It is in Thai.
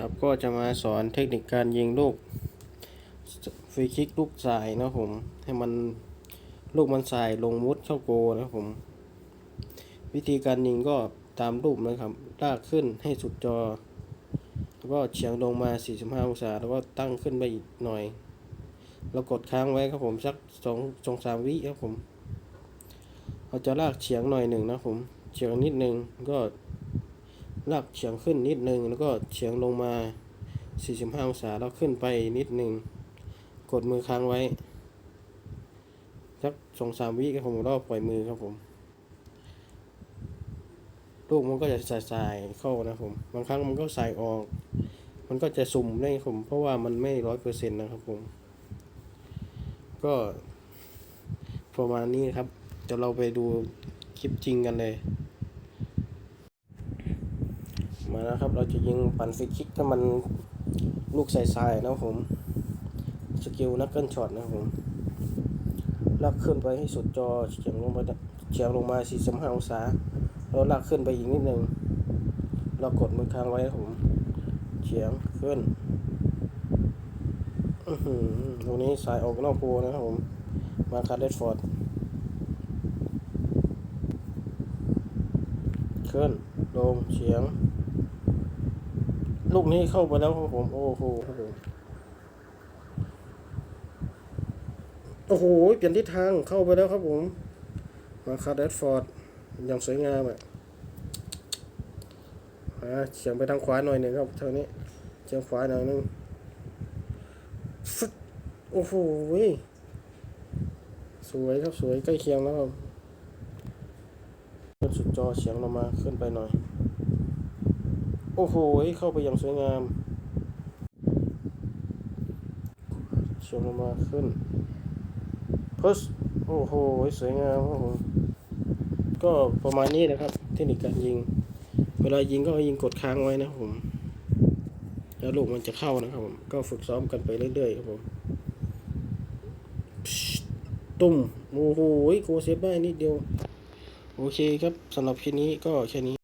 ครับก็จะมาสอนเทคนิคการยิงลูกฟรีคิกลูกสายนะผม ให้มันลูกมันสายลงมุดเข้าโกนะผม วิธีการยิงก็ตามรูปนะครับ ลากขึ้นให้สุดจอ แล้วก็เฉียงลงมา 45 องศา แล้วก็ตั้งขึ้นไปอีกหน่อย แล้วกดค้างไว้ครับผมสักสองสองสามวิครับผม เราจะลากเฉียงหน่อยหนึ่งนะผม เฉียงนิดหนึ่งก็ ลากเฉียงขึ้นนิดหนึ่งแล้วก็เฉียงลงมา 45 องศาแล้วขึ้นไปนิดหนึ่งกดมือค้างไว้สักสองสามวิครับผมแล้วปล่อยมือครับผม ลูกมันก็จะสายๆเข้านะครับผมบางครั้งมันก็สายออก มันก็จะสุ่มได้ครับผม เพราะว่ามันไม่ร้อยเปอร์เซ็นต์นะครับผม ก็ประมาณนี้ครับเดี๋ยวเราไปดูคลิปจริงกันเลย มาแล้วครับ เราจะยิงปั่นฟรีคิกถ้ามันลูกใสๆนะผมสกิลนักเกิลช็อตนะผมลากขึ้นไปให้สุดจอเฉียงลงไปเฉียงลงมา45องศาแล้วลากขึ้นไปอีกนิดนึงเรากดมือค้างไว้ผมเฉียงขึ้นตรงนี้สายออกนอกโพนะครับผม มาคาร์เดฟอร์ดขึ้น ลงเฉียง ลูกนี้เข้าไปแล้วครับผม โอ้โหโอ้โห เปลี่ยนทิศทางเข้าไปแล้วครับผม มาคาร์เดฟอร์ด อย่างสวยงามอะอ่าเฉียงไปทางขวาหน่อยหนึ่งครับเท่านี้เฉียงขวาหน่อยหนึงฟึดโอ้โหสวยครับสวยใกล้เคียงแล้วครับขึ้นสุดจอเฉียงลงมาขึ้นไปหน่อย โอ้โห เข้าไปอย่างสวยงามเฉียงลงมาขึ้นพุชโอ้โห สวยงามครับผมก็ประมาณนี้นะครับ เทคนิคการยิง เวลายิงก็ยิงกดค้างไว้นะผมแล้วลูกมันจะเข้านะครับผม ก็ฝึกซ้อมกันไปเรื่อยๆครับผมตุ้มโอ้โหโกเซฟได้นิดเดียว โอเคครับสำหรับคลิปนี้ก็แค่นี้